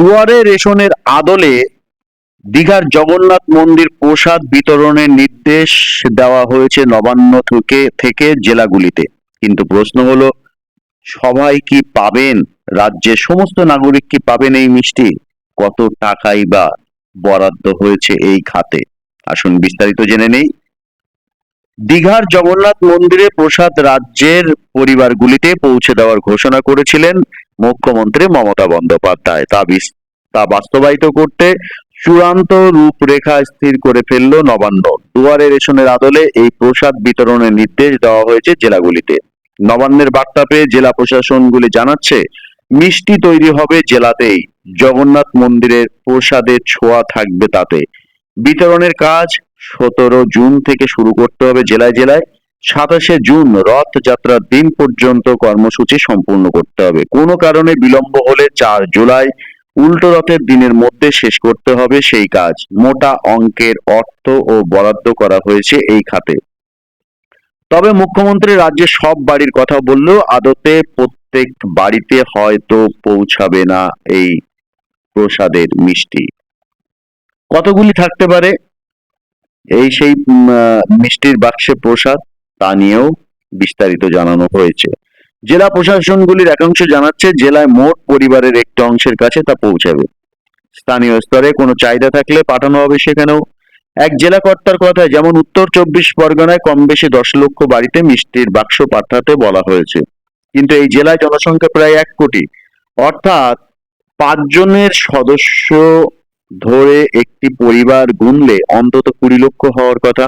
দুয়ারে রেশনের আদলে দীঘার জগন্নাথ মন্দির প্রসাদ বিতরণের নির্দেশ দেওয়া হয়েছে নবান্ন থেকে থেকে জেলাগুলিতে। কিন্তু প্রশ্ন হলো, সবাই কি পাবেন? রাজ্যের সমস্ত নাগরিক কি পাবেন এই মিষ্টি? কত টাকাই বা বরাদ্দ হয়েছে এই খাতে? আসুন বিস্তারিত জেনে নেই। দীঘার জগন্নাথ মন্দিরে প্রসাদ রাজ্যের পরিবারগুলিতে পৌঁছে দেওয়ার ঘোষণা করেছিলেন মুখ্যমন্ত্রী মমতা বন্দ্যোপাধ্যায়। তা তা বাস্তবায়িত করতে চূড়ান্ত রূপরেখা স্থির করে ফেলল নবান্ন। দুয়ারে রেশনের আদলে এই প্রসাদ বিতরণের নির্দেশ দেওয়া হয়েছে জেলাগুলিতে। নবান্নের বার্তা পেয়ে জেলা প্রশাসনগুলি জানাচ্ছে, মিষ্টি তৈরি হবে জেলাতেই। জগন্নাথ মন্দিরের প্রসাদের ছোঁয়া থাকবে তাতে। বিতরণের কাজ সতেরো জুন থেকে শুরু করতে হবে জেলায় জেলায়। সাতাশে জুন রথযাত্রার দিন পর্যন্ত কর্মসূচি সম্পূর্ণ করতে হবে। কোনো কারণে বিলম্ব হলে চার জুলাই উল্টো রথের দিনের মধ্যে শেষ করতে হবে সেই কাজ। মোটা অঙ্কের অর্থ ও বরাদ্দ করা হয়েছে এই খাতে। তবে মুখ্যমন্ত্রী রাজ্যের সব বাড়ির কথা বললেও আদতে প্রত্যেক বাড়িতে হয়তো পৌঁছাবে না এই প্রসাদের মিষ্টি। কতগুলি থাকতে পারে? এই সেই মিষ্টির বাক্সে প্রসাদ তা নিয়েও বিস্তারিত জানানো হয়েছে। জেলা প্রশাসনগুলির একাংশ জানাচ্ছে, জেলায় মোট পরিবারের একটি অংশের কাছে তা পৌঁছাবে। স্থানীয় স্তরে কোনো চাহিদা থাকলে পাঠানো হবে সেখানেও। এক জেলা কর্তার কথায়, যেমন উত্তর চব্বিশ পরগনায় কম বেশি দশ লক্ষ বাড়িতে মিষ্টির বাক্স পাঠাতে বলা হয়েছে। কিন্তু এই জেলায় জনসংখ্যা প্রায় এক কোটি। অর্থাৎ পাঁচজনের সদস্য ধরে একটি পরিবার গুনলে অন্তত কুড়ি লক্ষ হওয়ার কথা।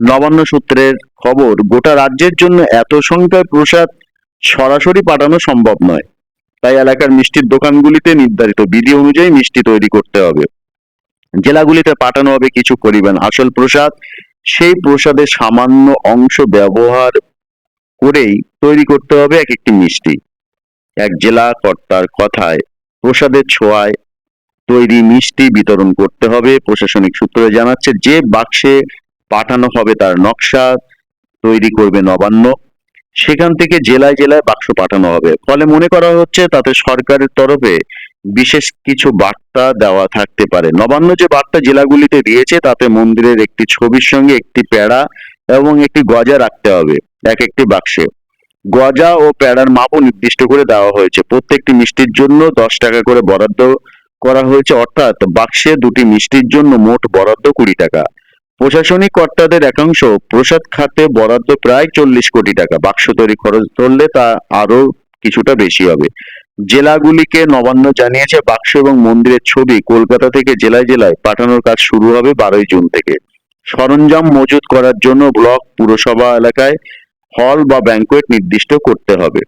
নবান্ন সূত্রের খবর, গোটা রাজ্যের জন্য এত সংখ্যায় প্রসাদ সরাসরি পাঠানো সম্ভব নয়। তাই এলাকার মিষ্টির দোকানগুলিতে নির্ধারিত বিধি অনুযায়ী মিষ্টি তৈরি করতে হবে। জেলাগুলিতে পাঠানো হবে কিছু পরিমাণ আসল প্রসাদ। সেই প্রসাদের সামান্য অংশ ব্যবহার করেই তৈরি করতে হবে এক একটি মিষ্টি। এক জেলা কর্তার কথায় প্রসাদের ছোঁয়ায় তৈরি মিষ্টি বিতরণ করতে হবে। প্রশাসনিক সূত্রে জানাচ্ছে, যে বাক্সে পাঠানো হবে তার নকশা, তৈরি করবে নবান্ন। সেখান থেকে জেলায় জেলায় বাক্স পাঠানো হবে। ফলে মনে করা হচ্ছে, তাতে সরকারের তরফে বিশেষ কিছু বার্তা দেওয়া থাকতে পারে। নবান্ন যে বার্তা জেলাগুলিতে দিয়েছে, তাতে মন্দিরের একটি ছবির সঙ্গে একটি প্যাড়া এবং একটি গজা রাখতে হবে, এক একটি বাক্সে। গজা ও প্যাড়ার মাপও নির্দিষ্ট করে দেওয়া হয়েছে। প্রত্যেকটি মিষ্টির জন্য দশ টাকা করে বরাদ্দ করা হয়েছে, অর্থাৎ বাক্সে দুটি মিষ্টির জন্য মোট বরাদ্দ কুড়ি টাকা। প্রশাসনিক কর্তাদের একাংশ প্রসাদ খাতে বরাদ্দ প্রায় চল্লিশ কোটি টাকা। বাক্স তৈরি খরচ ধরলে তা আরও কিছুটা বেশি হবে। জেলাগুলিকে নবান্ন জানিয়েছে, বাক্স এবং মন্দিরের ছবি কলকাতা থেকে জেলায় জেলায় পাঠানোর কাজ শুরু হবে বারোই জুন থেকে। সরঞ্জাম মজুত করার জন্য ব্লক পুরসভা এলাকায় হল বা ব্যাংকোয়েট নির্দিষ্ট করতে হবে।